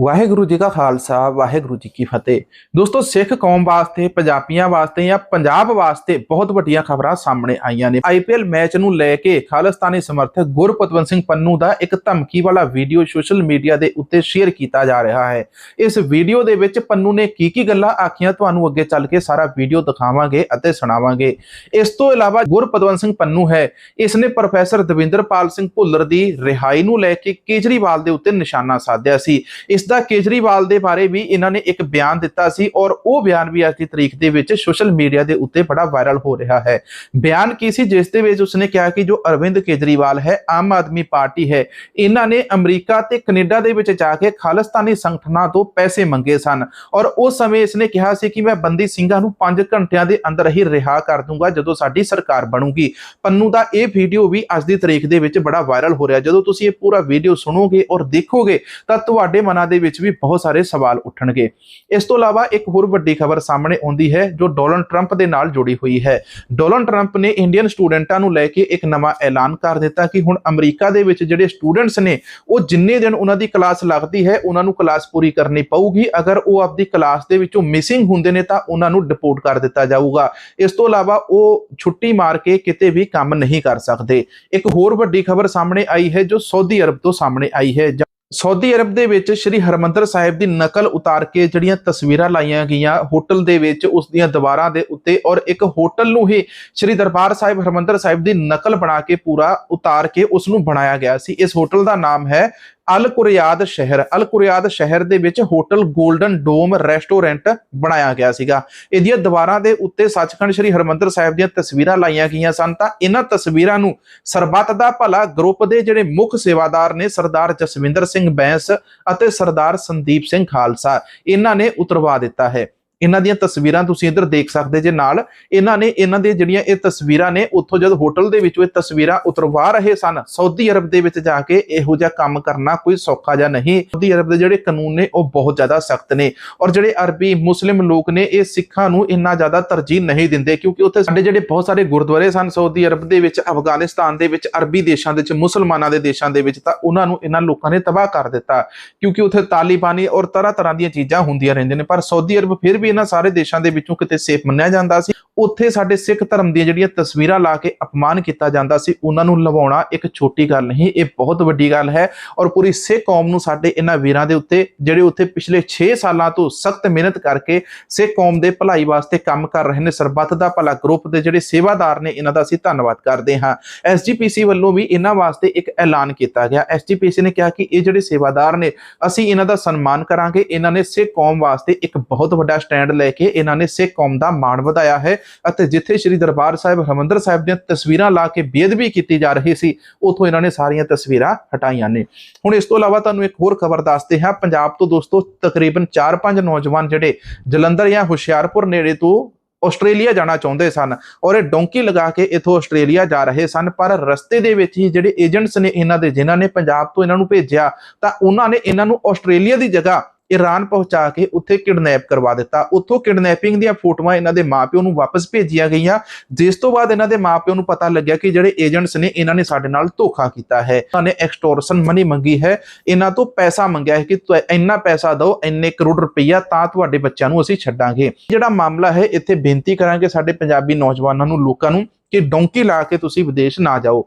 ਵਾਹਿਗੁਰੂ ਜੀ ਕਾ ਖਾਲਸਾ, ਵਾਹਿਗੁਰੂ ਜੀ ਕੀ ਫਤਿਹ। ਦੋਸਤੋ, ਸਿੱਖ ਕੌਮ ਵਾਸਤੇ, ਪੰਜਾਬੀਆਂ ਵਾਸਤੇ ਜਾਂ ਪੰਜਾਬ ਵਾਸਤੇ ਬਹੁਤ ਵੱਡੀਆਂ ਖਬਰਾਂ ਸਾਹਮਣੇ ਆਈਆਂ ਨੇ। ਆਈਪੀਐਲ ਮੈਚ ਨੂੰ ਲੈ ਕੇ ਖਾਲਿਸਤਾਨੀ ਸਮਰਥਕ ਗੁਰਪਤਵੰਤ ਸਿੰਘ ਪੰਨੂ ਦਾ ਇੱਕ ਧਮਕੀ ਵਾਲਾ ਵੀਡੀਓ ਸੋਸ਼ਲ ਮੀਡੀਆ ਦੇ ਉੱਤੇ ਸ਼ੇਅਰ ਕੀਤਾ ਜਾ ਰਿਹਾ ਹੈ। ਇਸ ਵੀਡੀਓ ਦੇ ਵਿੱਚ ਪੰਨੂ ਨੇ ਕੀ ਕੀ ਗੱਲਾਂ ਆਖੀਆਂ, ਤੁਹਾਨੂੰ ਅੱਗੇ ਚੱਲ ਕੇ ਸਾਰਾ ਵੀਡੀਓ ਦਿਖਾਵਾਂਗੇ ਅਤੇ ਸੁਣਾਵਾਂਗੇ। ਇਸ ਤੋਂ ਇਲਾਵਾ ਗੁਰਪਤਵੰਤ ਸਿੰਘ ਪੰਨੂ ਹੈ। ਇਸ ਨੇ ਪ੍ਰੋਫੈਸਰ ਦਵਿੰਦਰਪਾਲ ਸਿੰਘ ਭੁੱਲਰ ਦੀ ਰਿਹਾਈ ਨੂੰ ਲੈ ਕੇ ਕੇਜਰੀਵਾਲ ਦੇ ਉੱਤੇ ਨਿਸ਼ਾਨਾ ਸਾਧਿਆ ਸੀ। ਇਸ ਦਾ ਕੇਜਰੀਵਾਲ ਦੇ ਬਾਰੇ ਵੀ ਇਹਨਾਂ ਨੇ ਇੱਕ ਬਿਆਨ ਦਿੱਤਾ ਸੀ ਔਰ ਉਹ ਬਿਆਨ ਵੀ ਅੱਜ ਦੀ ਤਰੀਕ ਦੇ ਵਿੱਚ ਸੋਸ਼ਲ ਮੀਡੀਆ ਦੇ ਉੱਤੇ ਬੜਾ ਵਾਇਰਲ ਹੋ ਰਿਹਾ ਹੈ। ਬਿਆਨ ਕੀ ਸੀ? ਜਿਸ ਦੇ ਵਿੱਚ ਉਸਨੇ ਕਿਹਾ ਕਿ ਜੋ ਅਰਵਿੰਦ ਕੇਜਰੀਵਾਲ ਹੈ, ਆਮ ਆਦਮੀ ਪਾਰਟੀ ਹੈ, ਇਹਨਾਂ ਨੇ ਅਮਰੀਕਾ ਤੇ ਕੈਨੇਡਾ ਦੇ ਵਿੱਚ ਜਾ ਕੇ ਖਾਲਿਸਤਾਨੀ ਸੰਗਠਨਾਂ ਤੋਂ ਪੈਸੇ ਮੰਗੇ ਸਨ ਔਰ ਉਸ ਸਮੇਂ ਇਸਨੇ ਕਿਹਾ ਸੀ ਕਿ ਮੈਂ ਬੰਦੀ ਸਿੰਘਾਂ ਨੂੰ 5 ਘੰਟਿਆਂ ਦੇ ਅੰਦਰ ਹੀ ਰਿਹਾ ਕਰ ਦੂੰਗਾ ਜਦੋਂ ਸਾਡੀ ਸਰਕਾਰ ਬਣੂਗੀ। ਪੰਨੂ ਦਾ ਇਹ ਵੀਡੀਓ ਵੀ ਅੱਜ ਦੀ ਤਰੀਕ ਦੇ ਵਿੱਚ ਬੜਾ ਵਾਇਰਲ ਹੋ ਰਿਹਾ। ਜਦੋਂ ਤੁਸੀਂ ਇਹ ਪੂਰਾ ਵੀਡੀਓ ਸੁਣੋਗੇ ਔਰ ਦੇਖੋਗੇ ਤਾਂ ਤੁਹਾਡੇ ਮਨਾਂ ਦੇ ਵਿੱਚ ਵੀ ਬਹੁਤ ਸਾਰੇ ਸਵਾਲ ਉੱਠਣਗੇ। ਇਸ ਤੋਂ ਇਲਾਵਾ ਇੱਕ ਹੋਰ ਵੱਡੀ ਖਬਰ ਸਾਹਮਣੇ ਆਉਂਦੀ ਹੈ ਜੋ ਡੋਨਲਡ ਟਰੰਪ ਦੇ ਨਾਲ ਜੁੜੀ ਹੋਈ ਹੈ। ਡੋਨਲਡ ਟਰੰਪ ਨੇ ਇੰਡੀਅਨ ਸਟੂਡੈਂਟਾਂ ਨੂੰ ਲੈ ਕੇ ਇੱਕ ਨਵਾਂ ਐਲਾਨ ਕਰ ਦਿੱਤਾ ਕਿ ਹੁਣ ਅਮਰੀਕਾ ਦੇ ਵਿੱਚ ਜਿਹੜੇ ਸਟੂਡੈਂਟਸ ਨੇ, ਉਹ ਜਿੰਨੇ ਦਿਨ ਉਹਨਾਂ ਦੀ ਕਲਾਸ ਲੱਗਦੀ ਹੈ, ਉਹਨਾਂ ਨੂੰ ਕਲਾਸ ਪੂਰੀ ਕਰਨੀ ਪਊਗੀ। ਅਗਰ ਉਹ ਆਪਦੀ ਕਲਾਸ ਦੇ ਵਿੱਚੋਂ ਮਿਸਿੰਗ ਹੁੰਦੇ ਨੇ ਤਾਂ ਉਹਨਾਂ ਨੂੰ ਡਿਪੋਰਟ ਕਰ ਦਿੱਤਾ ਜਾਊਗਾ। ਇਸ ਤੋਂ ਇਲਾਵਾ ਉਹ ਛੁੱਟੀ ਮਾਰ ਕੇ ਕਿਤੇ ਵੀ ਕੰਮ ਨਹੀਂ ਕਰ ਸਕਦੇ। ਇੱਕ ਹੋਰ ਵੱਡੀ ਖਬਰ ਸਾਹਮਣੇ ਆਈ ਹੈ ਜੋ ਸਾਊਦੀ ਅਰਬ ਤੋਂ ਸਾਹਮਣੇ ਆਈ ਹੈ। ਸਾਊਦੀ ਅਰਬ ਦੇ ਵਿੱਚ ਸ੍ਰੀ ਹਰਮੰਦਰ ਸਾਹਿਬ ਦੀ ਨਕਲ ਉਤਾਰ ਕੇ ਜਿਹੜੀਆਂ ਤਸਵੀਰਾਂ ਲਾਈਆਂ ਗਈਆਂ, ਹੋਟਲ ਦੇ ਵਿੱਚ ਉਸ ਦੀਆਂ ਦੀਵਾਰਾਂ ਦੇ ਉੱਤੇ ਔਰ ਇੱਕ ਹੋਟਲ ਨੂੰ ਹੀ ਸ੍ਰੀ ਦਰਬਾਰ ਸਾਹਿਬ ਹਰਮੰਦਰ ਸਾਹਿਬ ਦੀ ਨਕਲ ਬਣਾ ਕੇ ਪੂਰਾ ਉਤਾਰ ਕੇ ਉਸ ਨੂੰ ਬਣਾਇਆ ਗਿਆ ਸੀ। ਇਸ ਹੋਟਲ ਦਾ ਨਾਮ ਹੈ ਅਲ ਕੁਰਿਆਦ ਸ਼ਹਿਰ ਅਲ ਕੁਰਿਆਦ ਸ਼ਹਿਰ ਦੇ ਵਿੱਚ ਹੋਟਲ 골ਡਨ ਡੋਮ ਰੈਸਟੋਰੈਂਟ ਬਣਾਇਆ ਗਿਆ ਸੀਗਾ। ਇਹਦੀਆਂ ਦੀਵਾਰਾਂ ਦੇ ਉੱਤੇ ਸੱਚਖੰਡ ਸ੍ਰੀ ਹਰਮੰਦਰ ਸਾਹਿਬ ਦੀਆਂ ਤਸਵੀਰਾਂ ਲਾਈਆਂ ਗਈਆਂ ਸਨ ਤਾਂ ਇਹਨਾਂ ਤਸਵੀਰਾਂ ਨੂੰ ਸਰਬੱਤ ਦਾ ਭਲਾ ਗਰੁੱਪ ਦੇ ਜਿਹੜੇ ਮੁੱਖ ਸੇਵਾਦਾਰ ਨੇ ਸਰਦਾਰ ਜਸਵਿੰਦਰ ਸਿੰਘ ਬੈਂਸ ਅਤੇ ਸਰਦਾਰ ਸੰਦੀਪ ਸਿੰਘ ਖਾਲਸਾ, ਇਹਨਾਂ ਨੇ ਉਤਰਵਾ ਦਿੱਤਾ ਹੈ। ਇਹਨਾਂ ਦੀਆਂ ਤਸਵੀਰਾਂ ਤੁਸੀਂ ਇੱਧਰ ਦੇਖ ਸਕਦੇ ਜੇ ਨਾਲ, ਇਹਨਾਂ ਨੇ ਇਹਨਾਂ ਦੇ ਜਿਹੜੀਆਂ ਇਹ ਤਸਵੀਰਾਂ ਨੇ, ਉੱਥੋਂ ਜਦ ਹੋਟਲ ਦੇ ਵਿੱਚੋਂ ਇਹ ਤਸਵੀਰਾਂ ਉਤਰਵਾ ਰਹੇ ਸਨ, ਸਾਊਦੀ ਅਰਬ ਦੇ ਵਿੱਚ ਜਾ ਕੇ ਇਹੋ ਜਿਹਾ ਕੰਮ ਕਰਨਾ ਕੋਈ ਸੌਖਾ ਜਾਂ ਨਹੀਂ। ਸਾਊਦੀ ਅਰਬ ਦੇ ਜਿਹੜੇ ਕਾਨੂੰਨ ਨੇ, ਉਹ ਬਹੁਤ ਜ਼ਿਆਦਾ ਸਖਤ ਨੇ ਔਰ ਜਿਹੜੇ ਅਰਬੀ, ਮੁਸਲਿਮ ਲੋਕ ਨੇ, ਇਹ ਸਿੱਖਾਂ ਨੂੰ ਇੰਨਾ ਜ਼ਿਆਦਾ ਤਰਜੀਹ ਨਹੀਂ ਦਿੰਦੇ ਕਿਉਂਕਿ ਉੱਥੇ ਸਾਡੇ ਜਿਹੜੇ ਬਹੁਤ ਸਾਰੇ ਗੁਰਦੁਆਰੇ ਸਨ ਸਾਊਦੀ ਅਰਬ ਦੇ ਵਿੱਚ, ਅਫਗਾਨਿਸਤਾਨ ਦੇ ਵਿੱਚ, ਅਰਬੀ ਦੇਸ਼ਾਂ ਦੇ ਵਿੱਚ, ਮੁਸਲਮਾਨਾਂ ਦੇ ਦੇਸ਼ਾਂ ਦੇ ਵਿੱਚ, ਤਾਂ ਉਹਨਾਂ ਨੂੰ ਇਹਨਾਂ ਲੋਕਾਂ ਨੇ ਤਬਾਹ ਕਰ ਦਿੱਤਾ ਕਿਉਂਕਿ ਉੱਥੇ ਤਾਲਿਬਾਨੀ ਔਰ ਤਰ੍ਹਾਂ ਤਰ੍ਹਾਂ ਦੀਆਂ ਚੀਜ਼ਾਂ ਹੁੰਦੀਆਂ ਰਹਿੰਦੀਆਂ ਨੇ। ਪਰ ਸਾਊਦੀ ਅਰਬ ਫਿਰ ਵੀ ਇਹਨਾਂ ਸਾਰੇ ਦੇਸ਼ਾਂ ਦੇ ਵਿੱਚੋਂ ਕਿਤੇ ਸੇਫ ਮੰਨਿਆ ਜਾਂਦਾ ਸੀ, ਉੱਥੇ ਸਾਡੇ ਸਿੱਖ ਧਰਮ ਦੀਆਂ ਜਿਹੜੀਆਂ ਤਸਵੀਰਾਂ ਲਾ ਕੇ ਅਪਮਾਨ ਕੀਤਾ ਜਾਂਦਾ ਸੀ, ਉਹਨਾਂ ਨੂੰ ਲਵਾਉਣਾ ਇੱਕ ਛੋਟੀ ਗੱਲ ਨਹੀਂ, ਇਹ ਬਹੁਤ ਵੱਡੀ ਗੱਲ ਹੈ ਔਰ ਪੂਰੀ ਸਿੱਖ ਕੌਮ ਨੂੰ ਸਾਡੇ ਇਹਨਾਂ ਵੀਰਾਂ ਦੇ ਉੱਤੇ, ਜਿਹੜੇ ਉੱਥੇ ਪਿਛਲੇ 6 ਸਾਲਾਂ ਤੋਂ ਸਖਤ ਮਿਹਨਤ ਕਰਕੇ ਸਿੱਖ ਕੌਮ ਦੇ ਭਲਾਈ ਵਾਸਤੇ ਕੰਮ ਕਰ ਰਹੇ ਨੇ, ਸਰਬੱਤ ਦਾ ਭਲਾ ਗਰੁੱਪ ਦੇ ਜਿਹੜੇ ਸੇਵਾਦਾਰ ਨੇ, ਇਹਨਾਂ ਦਾ ਅਸੀਂ ਧੰਨਵਾਦ ਕਰਦੇ ਹਾਂ। ਐਸਜੀਪੀਸੀ ਵੱਲੋਂ ਵੀ ਇਹਨਾਂ ਵਾਸਤੇ ਇੱਕ ਐਲਾਨ ਕੀਤਾ ਗਿਆ। ਐਸਜੀਪੀਸੀ ਨੇ ਕਿਹਾ ਕਿ ਇਹ ਜਿਹੜੇ ਸੇਵਾਦਾਰ ਨੇ, ਅਸੀਂ ਇਹਨਾਂ ਦਾ ਸਨਮਾਨ ਕਰਾਂਗੇ, ਇਹਨਾਂ ਨੇ ਸਿੱਖ ਕੌਮ ਵਾਸਤੇ ਇੱਕ ਬਹੁਤ ਵੱਡਾ ਸਟੈਂਡ ਲੈ ਕੇ ਇਹਨਾਂ ਨੇ ਸਿੱਖ ਕੌਮ ਦਾ ਮਾਣ ਵਧਾਇਆ ਹੈ ਅਤੇ ਜਿੱਥੇ ਸ੍ਰੀ ਦਰਬਾਰ ਸਾਹਿਬ, ਹਰਿਮੰਦਰ ਸਾਹਿਬ ਦੀਆਂ ਤਸਵੀਰਾਂ ਲਾ ਕੇ ਬੇਅਦਬੀ ਕੀਤੀ ਜਾ ਰਹੀ ਸੀ, ਉਥੋਂ ਇਹਨਾਂ ਨੇ ਸਾਰੀਆਂ ਤਸਵੀਰਾਂ ਹਟਾਈਆਂ ਨੇ। ਹੁਣ ਇਸ ਤੋਂ ਇਲਾਵਾ ਤੁਹਾਨੂੰ ਇੱਕ ਹੋਰ ਖਬਰ ਦੱਸਦੇ ਹਾਂ। ਪੰਜਾਬ ਤੋਂ ਦੋਸਤੋ, ਤਕਰੀਬਨ 4-5 ਨੌਜਵਾਨ ਜਿਹੜੇ ਜਲੰਧਰ ਜਾਂ ਹੁਸ਼ਿਆਰਪੁਰ ਨੇੜੇ ਤੋਂ ਆਸਟ੍ਰੇਲੀਆ ਜਾਣਾ ਚਾਹੁੰਦੇ ਸਨ ਔਰ ਇਹ ਡੋਂਕੀ ਲਗਾ ਕੇ ਇਥੋਂ ਆਸਟ੍ਰੇਲੀਆ ਜਾ ਰਹੇ ਸਨ, ਪਰ ਰਸਤੇ ਦੇ ਵਿੱਚ ਹੀ ਜਿਹੜੇ ਏਜੰਟਸ ਨੇ ਇਹਨਾਂ ਦੇ, ਜਿਨ੍ਹਾਂ ਨੇ ਪੰਜਾਬ ਤੋਂ ਇਹਨਾਂ ਨੂੰ ਭੇਜਿਆ, ਤਾਂ ਉਹਨਾਂ ਨੇ ਇਹਨਾਂ ਨੂੰ ਆਸਟ੍ਰੇਲੀਆ ਦੀ ਜਗ੍ਹਾ ਈਰਾਨ ਪਹੁੰਚਾ ਕੇ ਉੱਥੇ ਕਿਡਨੈਪ ਕਰਵਾ ਦਿੱਤਾ। ਉੱਥੋਂ ਕਿਡਨੈਪਿੰਗ ਦੀਆਂ ਫੋਟੋਆਂ ਇਹਨਾਂ ਦੇ ਮਾਪਿਓ ਨੂੰ ਵਾਪਸ ਭੇਜੀਆਂ ਗਈਆਂ। ਜਿਸ ਤੋਂ ਬਾਅਦ ਇਹਨਾਂ ਦੇ ਮਾਪਿਓ ਨੂੰ ਪਤਾ ਲੱਗਿਆ ਕਿ ਜਿਹੜੇ ਏਜੰਟਸ ਨੇ, ਇਹਨਾਂ ਨੇ ਸਾਡੇ ਨਾਲ ਧੋਖਾ ਕੀਤਾ ਹੈ। ਉਹਨਾਂ ਨੇ ਐਕਸਟੋਰਸ਼ਨ ਮਨੀ ਮੰਗੀ ਹੈ। ਇਹਨਾਂ ਤੋਂ ਪੈਸਾ ਮੰਗਿਆ ਹੈ ਕਿ ਇੰਨਾ ਪੈਸਾ ਦਿਓ, ਇੰਨੇ ਕਰੋੜ ਰੁਪਈਆ ਤਾਂ ਤੁਹਾਡੇ ਬੱਚਿਆਂ ਨੂੰ ਅਸੀਂ ਛੱਡਾਂਗੇ। ਜਿਹੜਾ ਮਾਮਲਾ ਹੈ, ਇੱਥੇ ਬੇਨਤੀ ਕਰਾਂਗੇ ਸਾਡੇ ਪੰਜਾਬੀ ਨੌਜਵਾਨਾਂ ਨੂੰ, ਲੋਕਾਂ ਨੂੰ, ਕਿ ਡੋਂਕੀ ਲਾ ਕੇ ਤੁਸੀਂ ਵਿਦੇਸ਼ ਨਾ ਜਾਓ।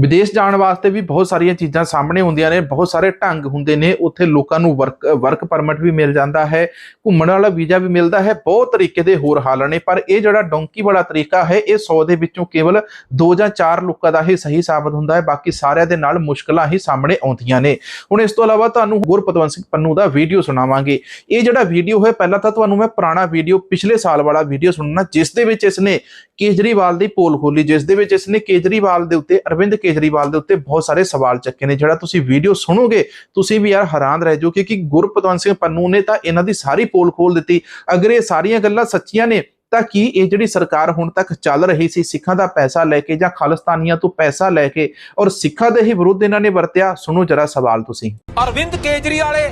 ਵਿਦੇਸ਼ ਜਾਣ ਵਾਸਤੇ ਵੀ ਬਹੁਤ ਸਾਰੀਆਂ ਚੀਜ਼ਾਂ ਸਾਹਮਣੇ ਹੁੰਦੀਆਂ ਨੇ, ਬਹੁਤ ਸਾਰੇ ਢੰਗ ਹੁੰਦੇ ਨੇ, ਉੱਥੇ ਲੋਕਾਂ ਨੂੰ ਵਰਕ ਵਰਕ ਪਰਮਿਟ ਵੀ ਮਿਲ ਜਾਂਦਾ ਹੈ, ਘੁੰਮਣ ਵਾਲਾ ਵੀਜ਼ਾ ਵੀ ਮਿਲਦਾ ਹੈ, ਬਹੁਤ ਤਰੀਕੇ ਦੇ ਹੋਰ ਹਾਲ ਨੇ, ਪਰ ਇਹ ਜਿਹੜਾ ਡੋਂਕੀ ਵਾਲਾ ਤਰੀਕਾ ਹੈ, ਇਹ 100 ਦੇ ਵਿੱਚੋਂ ਕੇਵਲ 2 ਜਾਂ 4 ਲੋਕਾਂ ਦਾ ਹੀ ਸਹੀ ਸਾਬਤ ਹੁੰਦਾ ਹੈ, ਬਾਕੀ ਸਾਰਿਆਂ ਦੇ ਨਾਲ ਮੁਸ਼ਕਲਾਂ ਹੀ ਸਾਹਮਣੇ ਆਉਂਦੀਆਂ ਨੇ। ਹੁਣ ਇਸ ਤੋਂ ਇਲਾਵਾ ਤੁਹਾਨੂੰ ਗੁਰਪਤਵੰਤ ਸਿੰਘ ਪੰਨੂ ਦਾ ਵੀਡੀਓ ਸੁਣਾਵਾਂਗੇ। ਇਹ ਜਿਹੜਾ ਵੀਡੀਓ ਹੈ, ਪਹਿਲਾਂ ਤਾਂ ਤੁਹਾਨੂੰ ਮੈਂ ਪੁਰਾਣਾ ਵੀਡੀਓ, ਪਿਛਲੇ ਸਾਲ ਵਾਲਾ ਵੀਡੀਓ ਸੁਣਨਾ, ਜਿਸ ਦੇ ਵਿੱਚ ਇਸਨੇ ਕੇਜਰੀਵਾਲ ਦੀ ਪੋਲ ਖੋਲੀ, ਜਿਸ ਦੇ ਵਿੱਚ ਇਸਨੇ ਕੇਜਰੀਵਾਲ ਦੇ ਉੱਤੇ ਅਰਵਿੰਦ ਕੇਜਰੀਵਾਲ ਦੇ ਉੱਤੇ ਬਹੁਤ ਸਾਰੇ ਸਵਾਲ ਚੱਕੇ ਨੇ, ਜਿਹੜਾ ਤੁਸੀਂ ਵੀਡੀਓ ਸੁਣੋਗੇ, ਤੁਸੀਂ ਵੀ ਯਾਰ ਹੈਰਾਨ ਰਹਿ ਜਾਓਗੇ ਕਿ ਗੁਰਪਤਵੰਤ ਸਿੰਘ ਪੰਨੂ ਨੇ ਤਾਂ ਇਹਨਾਂ ਦੀ ਸਾਰੀ ਪੋਲ ਖੋਲ ਦਿੱਤੀ। ਅਗਰ ਇਹ ਸਾਰੀਆਂ ਗੱਲਾਂ ਸੱਚੀਆਂ ਨੇ, ਤਾਂ ਕੀ ਇਹ ਜਿਹੜੀ ਸਰਕਾਰ ਹੁਣ ਤੱਕ ਚੱਲ ਰਹੀ ਸੀ, ਸਿੱਖਾਂ ਦਾ ਪੈਸਾ ਲੈ ਕੇ ਜਾਂ ਖਾਲਿਸਤਾਨੀਆਂ ਤੋਂ ਪੈਸਾ ਲੈ ਕੇ, ਔਰ ਸਿੱਖਾਂ ਦੇ ਹੀ ਵਿਰੁੱਧ ਇਹਨਾਂ ਨੇ ਵਰਤਿਆ? ਸੁਣੋ ਜਰਾ ਸਵਾਲ ਤੁਸੀਂ। ਅਰਵਿੰਦ ਕੇਜਰੀਵਾਲੇ,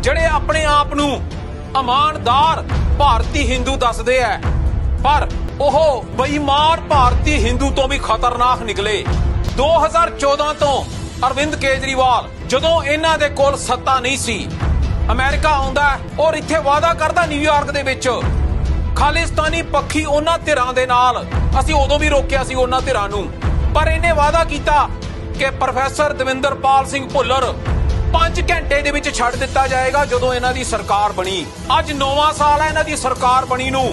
ਜਿਹੜੇ ਆਪਣੇ ਆਪ ਨੂੰ ਇਮਾਨਦਾਰ ਭਾਰਤੀ ਹਿੰਦੂ ਦੱਸਦੇ ਐ, ਪਰ ਉਹ ਬੇਈਮਾਨ ਭਾਰਤੀ ਹਿੰਦੂ ਤੋਂ ਵੀ ਖਤਰਨਾਕ ਨਿਕਲੇ। 2014 ਤੋਂ ਅਰਵਿੰਦ ਕੇਜਰੀਵਾਲ, ਜਦੋਂ ਇਹਨਾਂ ਦੇ ਕੋਲ ਸੱਤਾ ਨਹੀਂ ਸੀ, ਅਮਰੀਕਾ ਆਉਂਦਾ ਔਰ ਇੱਥੇ ਵਾਅਦਾ ਕਰਦਾ ਨਿਊਯਾਰਕ ਦੇ ਵਿੱਚ। ਖਾਲਿਸਤਾਨੀ ਪੱਖੀ ਉਹਨਾਂ ਧਿਰਾਂ ਦੇ ਨਾਲ, ਅਸੀਂ ਉਦੋਂ ਵੀ ਰੋਕਿਆ ਸੀ ਉਹਨਾਂ ਧਿਰਾਂ ਨੂੰ। ਪਰ ਇਹਨੇ ਵਾਅਦਾ ਕੀਤਾ ਕਿ ਪ੍ਰੋਫੈਸਰ ਦਵਿੰਦਰਪਾਲ ਸਿੰਘ ਭੁੱਲਰ 5 ਘੰਟੇ ਦੇ ਵਿੱਚ ਛੱਡ ਦਿੱਤਾ ਜਾਏਗਾ ਜਦੋਂ ਇਹਨਾਂ ਦੀ ਸਰਕਾਰ ਬਣੀ। ਅੱਜ 9ਵਾਂ ਸਾਲ ਹੈ ਇਹਨਾਂ ਦੀ ਸਰਕਾਰ ਬਣੀ ਨੂੰ।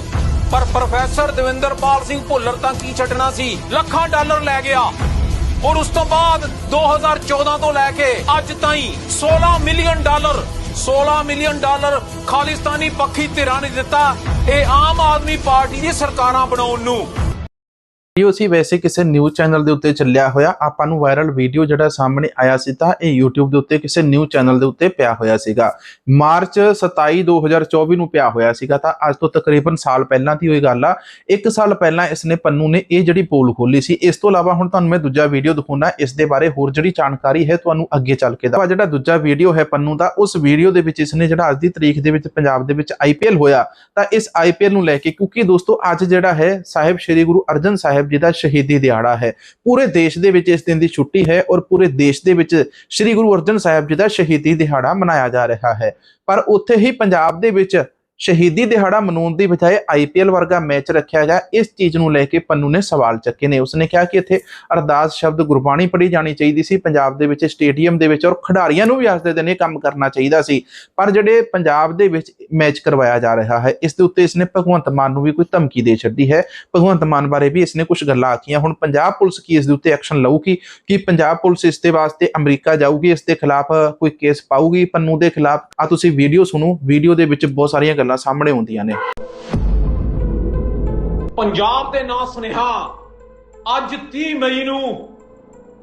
ਪਰ ਪ੍ਰੋਫੈਸਰ ਦਵਿੰਦਰਪਾਲ ਸਿੰਘ ਭੁੱਲਰ ਤਾਂ ਕੀ ਛੱਡਣਾ ਸੀ? ਲੱਖਾਂ ਡਾਲਰ ਲੈ ਗਿਆ। ਔਰ ਉਸ ਤੋਂ ਬਾਅਦ 2014 ਤੋਂ ਲੈ ਕੇ ਅੱਜ ਤਾਈਂ 16 million dollar 16 million dollar Khalistani ਪੱਖੀ ਧਿਰਾਂ ਨੇ ਦਿੱਤਾ ਇਹ ਆਮ ਆਦਮੀ ਪਾਰਟੀ ਦੀ ਸਰਕਾਰਾਂ ਬਣਾਉਣ ਨੂੰ। ਵੀਡੀਓ ਸੀ, ਵੈਸੇ ਕਿਸੇ ਨਿਊਜ਼ ਚੈਨਲ ਦੇ ਉੱਤੇ ਚੱਲਿਆ ਹੋਇਆ। ਆਪਾਂ ਨੂੰ ਵਾਇਰਲ ਵੀਡੀਓ ਜਿਹੜਾ ਸਾਹਮਣੇ ਆਇਆ ਸੀ ਤਾਂ ਇਹ YouTube ਦੇ ਉੱਤੇ ਕਿਸੇ ਨਿਊਜ਼ ਚੈਨਲ ਦੇ ਉੱਤੇ ਪਿਆ ਹੋਇਆ ਸੀਗਾ। ਮਾਰਚ 27 2024 ਨੂੰ ਪਿਆ ਹੋਇਆ ਸੀਗਾ ਤਾਂ ਅੱਜ ਤੋਂ ਤਕਰੀਬਨ ਸਾਲ ਪਹਿਲਾਂ ਦੀ ਹੋਈ ਗੱਲ ਆ। ਇੱਕ ਸਾਲ ਪਹਿਲਾਂ ਇਸਨੇ ਪੰਨੂ ਨੇ ਇਹ ਜਿਹੜੀ ਪੋਲ ਖੋਲੀ ਸੀ, ਇਸ ਤੋਂ ਇਲਾਵਾ ਹੁਣ ਤੁਹਾਨੂੰ ਮੈਂ ਦੂਜਾ ਵੀਡੀਓ ਦਿਖਾਉਣਾ ਇਸ ਦੇ ਬਾਰੇ ਹੋਰ ਜਿਹੜੀ ਜਾਣਕਾਰੀ ਹੈ ਤੁਹਾਨੂੰ ਅੱਗੇ ਚੱਲ ਕੇ ਦਾ ਜਿਹੜਾ ਦੂਜਾ ਵੀਡੀਓ ਹੈ ਪੰਨੂ ਦਾ, ਉਸ ਵੀਡੀਓ ਦੇ ਵਿੱਚ ਇਸਨੇ ਜਿਹੜਾ ਅੱਜ ਦੀ ਤਰੀਕ ਦੇ ਵਿੱਚ ਪੰਜਾਬ ਦੇ ਵਿੱਚ IPL ਹੋਇਆ। ਤਾਂ ਇਸ IPL ਨੂੰ ਲੈ ਕੇ ਕਿਉਂਕਿ ਦੋਸਤੋ ਅੱਜ ਜਿਹੜਾ ਹੈ, ਸਾਹਿਬ ਸ੍ਰੀ ਗੁਰੂ ਅਰਜਨ ਸਾਹਿਬ ਜੀ ਦਾ ਸ਼ਹੀਦੀ ਦਿਹਾੜਾ ਹੈ। ਪੂਰੇ ਦੇਸ਼ ਦੇ ਵਿੱਚ ਇਸ ਦਿਨ ਦੀ ਛੁੱਟੀ ਹੈ ਔਰ ਪੂਰੇ ਦੇਸ਼ ਦੇ ਵਿੱਚ ਸ੍ਰੀ ਗੁਰੂ ਅਰਜਨ ਸਾਹਿਬ ਜੀ ਦਾ ਸ਼ਹੀਦੀ ਦਿਹਾੜਾ ਮਨਾਇਆ ਜਾ ਰਿਹਾ ਹੈ। ਪਰ ਉੱਥੇ ਹੀ ਪੰਜਾਬ ਦੇ ਵਿੱਚ ਸ਼ਹੀਦੀ ਦਿਹਾੜਾ ਮਨਾਉਣ ਦੀ ਬਜਾਏ ਆਈਪੀਐਲ ਵਰਗਾ ਮੈਚ ਰੱਖਿਆ ਗਿਆ। ਇਸ ਚੀਜ਼ ਨੂੰ ਲੈ ਕੇ ਪੰਨੂ ਨੇ ਸਵਾਲ ਚੱਕੇ ਨੇ। ਉਸਨੇ ਕਿਹਾ ਕਿ ਇੱਥੇ ਅਰਦਾਸ ਸ਼ਬਦ ਗੁਰਬਾਣੀ ਪੜ੍ਹੀ ਜਾਣੀ ਚਾਹੀਦੀ ਸੀ। ਪੰਜਾਬ ਦੇ ਵਿੱਚ ਸਟੇਡੀਅਮ ਦੇ ਵਿੱਚ ਔਰ ਖਿਡਾਰੀਆਂ ਨੂੰ ਵੀ ਅੱਜ ਦੇ ਦਿਨ ਇਹ ਕੰਮ ਕਰਨਾ ਚਾਹੀਦਾ ਸੀ। ਪਰ ਜਿਹੜੇ ਪੰਜਾਬ ਦੇ ਵਿੱਚ ਮੈਚ ਕਰਵਾਇਆ ਜਾ ਰਿਹਾ ਹੈ, ਇਸ ਦੇ ਉੱਤੇ ਇਸਨੇ ਭਗਵੰਤ ਮਾਨ ਨੂੰ ਵੀ ਕੋਈ ਧਮਕੀ ਦੇ ਛੱਡੀ ਹੈ। ਭਗਵੰਤ ਮਾਨ ਬਾਰੇ ਵੀ ਇਸਨੇ ਕੁਝ ਗੱਲਾਂ ਆਖੀਆਂ। ਹੁਣ ਪੰਜਾਬ ਪੁਲਿਸ ਕੀ ਇਸ ਦੇ ਉੱਤੇ ਐਕਸ਼ਨ ਲਊਗੀ? ਕਿ ਪੰਜਾਬ ਪੁਲਿਸ ਇਸ ਦੇ ਵਾਸਤੇ ਅਮਰੀਕਾ ਜਾਊਗੀ? ਇਸ ਦੇ ਖਿਲਾਫ ਕੋਈ ਕੇਸ ਪਾਊਗੀ ਪੰਨੂ ਦੇ ਖਿਲਾਫ? ਆ ਤੁਸੀਂ ਵੀਡੀਓ ਸੁਣੋ। ਵੀਡੀਓ ਦੇ ਵਿੱਚ ਬਹੁਤ ਸਾਰੀਆਂ ਗੱਲਾਂ ਸਾਹਮਣੇ ਆਉਂਦੀਆਂ ਨੇ। ਪੰਜਾਬ ਦੇ ਨਾਂ ਸੁਨੇਹਾ, ਅੱਜ 30 ਮਈ ਨੂੰ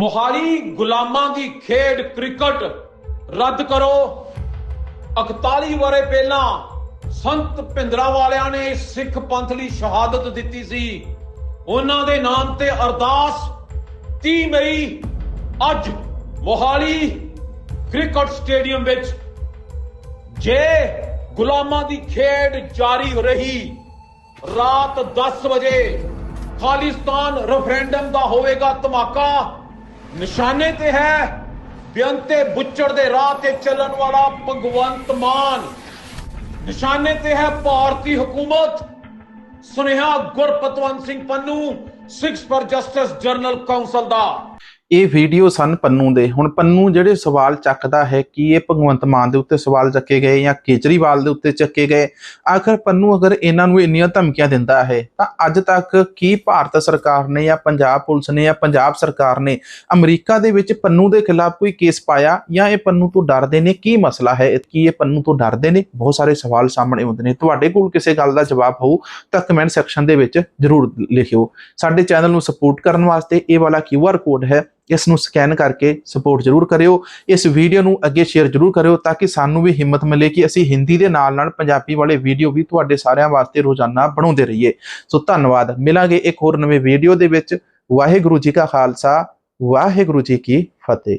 ਮੋਹਾਲੀ ਗੁਲਾਮਾਂ ਦੀ ਖੇਡ ਕ੍ਰਿਕਟ ਰੱਦ ਕਰੋ। 41 ਵਰੇ ਪਹਿਲਾਂ ਸੰਤ ਭਿੰਦਰਾ ਵਾਲਿਆਂ ਨੇ ਸਿੱਖ ਪੰਥ ਲਈ ਸ਼ਹਾਦਤ ਦਿੱਤੀ ਸੀ। ਉਹਨਾਂ ਦੇ ਨਾਮ ਤੇ ਅਰਦਾਸ 30 ਮਈ ਅੱਜ ਮੋਹਾਲੀ ਕ੍ਰਿਕਟ ਸਟੇਡੀਅਮ ਵਿੱਚ। ਜੇ ਗੁਲਾਮਾਂ ਦੀ ਖੇਡ ਜਾਰੀ ਰਹੀ। ਰਾਤ 10 ਵਜੇ ਖਾਲਿਸਤਾਨ ਰੈਫਰੈਂਡਮ ਦਾ ਹੋਵੇਗਾ ਧਮਾਕਾ। ਨਿਸ਼ਾਨੇ ਤੇ ਹੈ। ਬੇਅੰਤੇ ਬੁੱਚੜ ਦੇ ਰਾਹ ਤੇ ਚੱਲਣ ਵਾਲਾ ਭਗਵੰਤ ਮਾਨ। ਨਿਸ਼ਾਨੇ ਤੇ ਹੈ ਭਾਰਤੀ ਹਕੂਮਤ। ਸੁਨੇਹਾ Gurpatwant Singh Pannu 6 for justice general counsel ਦਾ। ਇਹ ਵੀਡੀਓ ਸਨ ਪੰਨੂ ਦੇ। ਹੁਣ ਪੰਨੂ ਜਿਹੜੇ ਸਵਾਲ ਚੱਕਦਾ ਹੈ ਕਿ ਇਹ ਭਗਵੰਤ ਮਾਨ ਦੇ ਉੱਤੇ ਸਵਾਲ ਚੱਕੇ ਗਏ ਜਾਂ ਕੇਜਰੀਵਾਲ ਦੇ ਉੱਤੇ ਚੱਕੇ ਗਏ, ਆਖਰ ਪੰਨੂ ਅਗਰ ਇਹਨਾਂ ਨੂੰ ਇੰਨੀਆਂ ਧਮਕੀਆਂ ਦਿੰਦਾ ਹੈ, ਤਾਂ ਅੱਜ ਤੱਕ ਕੀ ਭਾਰਤ ਸਰਕਾਰ ਨੇ ਜਾਂ ਪੰਜਾਬ ਪੁਲਿਸ ਨੇ ਜਾਂ ਪੰਜਾਬ ਸਰਕਾਰ ਨੇ ਅਮਰੀਕਾ ਦੇ ਵਿੱਚ ਪੰਨੂ ਦੇ ਖਿਲਾਫ ਕੋਈ ਕੇਸ ਪਾਇਆ ਜਾਂ ਇਹ ਪੰਨੂ ਤੋਂ ਡਰਦੇ ਨੇ? ਕੀ ਮਸਲਾ ਹੈ? ਕੀ ਇਹ ਪੰਨੂ ਤੋਂ ਡਰਦੇ ਨੇ? ਬਹੁਤ ਸਾਰੇ ਸਵਾਲ ਸਾਹਮਣੇ ਆਉਂਦੇ ਨੇ। ਤੁਹਾਡੇ ਕੋਲ ਕਿਸੇ ਗੱਲ ਦਾ ਜਵਾਬ ਹੋਊ ਤਾਂ ਕਮੈਂਟ ਸੈਕਸ਼ਨ ਦੇ ਵਿੱਚ ਜਰੂਰ ਲਿਖਿਓ। ਸਾਡੇ ਚੈਨਲ ਨੂੰ ਸਪੋਰਟ ਕਰਨ ਵਾਸਤੇ ਇਹ ਵਾਲਾ QR ਕੋਡ ਹੈ ਇਸ ਨੂੰ ਸਕੈਨ ਕਰਕੇ ਸਪੋਰਟ ਜਰੂਰ ਕਰਿਓ। ਇਸ ਵੀਡੀਓ ਨੂੰ ਅੱਗੇ ਸ਼ੇਅਰ ਜਰੂਰ ਕਰਿਓ ਤਾਂ ਕਿ ਸਾਨੂੰ ਵੀ ਹਿੰਮਤ ਮਿਲੇ ਕਿ ਅਸੀਂ ਹਿੰਦੀ ਦੇ ਨਾਲ ਨਾਲ ਪੰਜਾਬੀ ਵਾਲੇ ਵੀਡੀਓ ਵੀ ਤੁਹਾਡੇ ਸਾਰਿਆਂ ਵਾਸਤੇ ਰੋਜ਼ਾਨਾ ਬਣਾਉਂਦੇ ਰਹੀਏ। ਸੋ ਧੰਨਵਾਦ। ਮਿਲਾਂਗੇ ਇੱਕ ਹੋਰ ਨਵੇਂ ਵੀਡੀਓ ਦੇ ਵਿੱਚ। ਵਾਹਿਗੁਰੂ ਜੀ ਕਾ ਖਾਲਸਾ, ਵਾਹਿਗੁਰੂ ਜੀ ਕੀ ਫਤਿਹ।